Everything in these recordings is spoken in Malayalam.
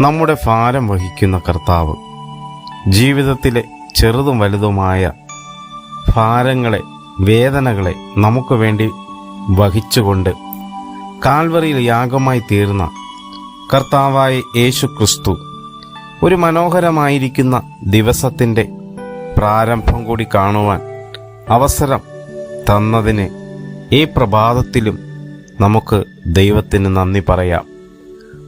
നമ്മുടെ ഭാരം വഹിക്കുന്ന കർത്താവ് ജീവിതത്തിലെ ചെറുതും വലുതുമായ ഭാരങ്ങളെ വേദനകളെ നമുക്ക് വേണ്ടി വഹിച്ചുകൊണ്ട് കാൽവറിയിൽ യാഗമായി തീർന്ന കർത്താവായ യേശു ക്രിസ്തു ഒരു മനോഹരമായിരിക്കുന്ന ദിവസത്തിന്റെ പ്രാരംഭം കൂടി കാണുവാൻ അവസരം തന്നതിന് ഈ പ്രഭാതത്തിലും നമുക്ക് ദൈവത്തിന് നന്ദി പറയാം.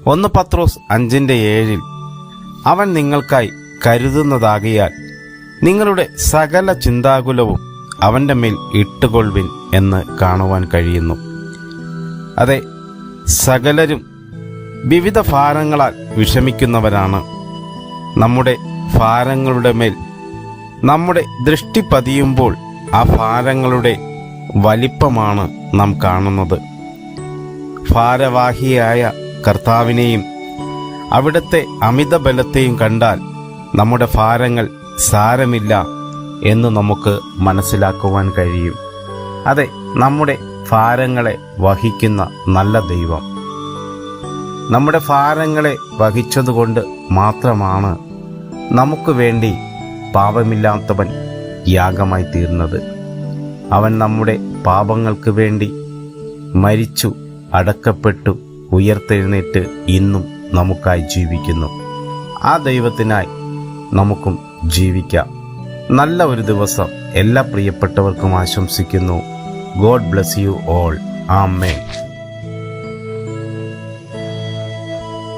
ഒന്ന് പത്രോസ് അഞ്ചിന്റെ ഏഴിൽ അവൻ നിങ്ങൾക്കായി കരുതുന്നതാകിയാൽ നിങ്ങളുടെ സകല ചിന്താകുലവും അവന്റെ മേൽ ഇട്ടുകൊള്ളുവിൻ എന്ന് കാണുവാൻ കഴിയുന്നു. അതെ സകലരും വിവിധ ഭാരങ്ങളാൽ വിഷമിക്കുന്നവരാണ്. നമ്മുടെ ഭാരങ്ങളുടെ മേൽ നമ്മുടെ ദൃഷ്ടി പതിയുമ്പോൾ ആ ഭാരങ്ങളുടെ വലിപ്പമാണ് നാം കാണുന്നത്. ഭാരവാഹിയായ കർത്താവിനെയും അവിടുത്തെ അമിത ബലത്തെയും കണ്ടാൽ നമ്മുടെ ഭാരങ്ങൾ സാരമില്ല എന്ന് നമുക്ക് മനസ്സിലാക്കുവാൻ കഴിയും. അതെ നമ്മുടെ ഭാരങ്ങളെ വഹിക്കുന്ന നല്ല ദൈവം. നമ്മുടെ ഭാരങ്ങളെ വഹിച്ചതുകൊണ്ട് മാത്രമാണ് നമുക്ക് വേണ്ടി പാപമില്ലാത്തവൻ യാഗമായി തീർന്നത്. അവൻ നമ്മുടെ പാപങ്ങൾക്ക് വേണ്ടി മരിച്ചു അടക്കപ്പെട്ടു ഉയർത്തെഴുന്നേറ്റ് ഇന്നും നമുക്കായി ജീവിക്കുന്നു. ആ ദൈവത്തിനായി നമുക്കും ജീവിക്കാം. നല്ല ഒരു ദിവസം എല്ലാ പ്രിയപ്പെട്ടവർക്കും ആശംസിക്കുന്നു. God bless you all. Amen.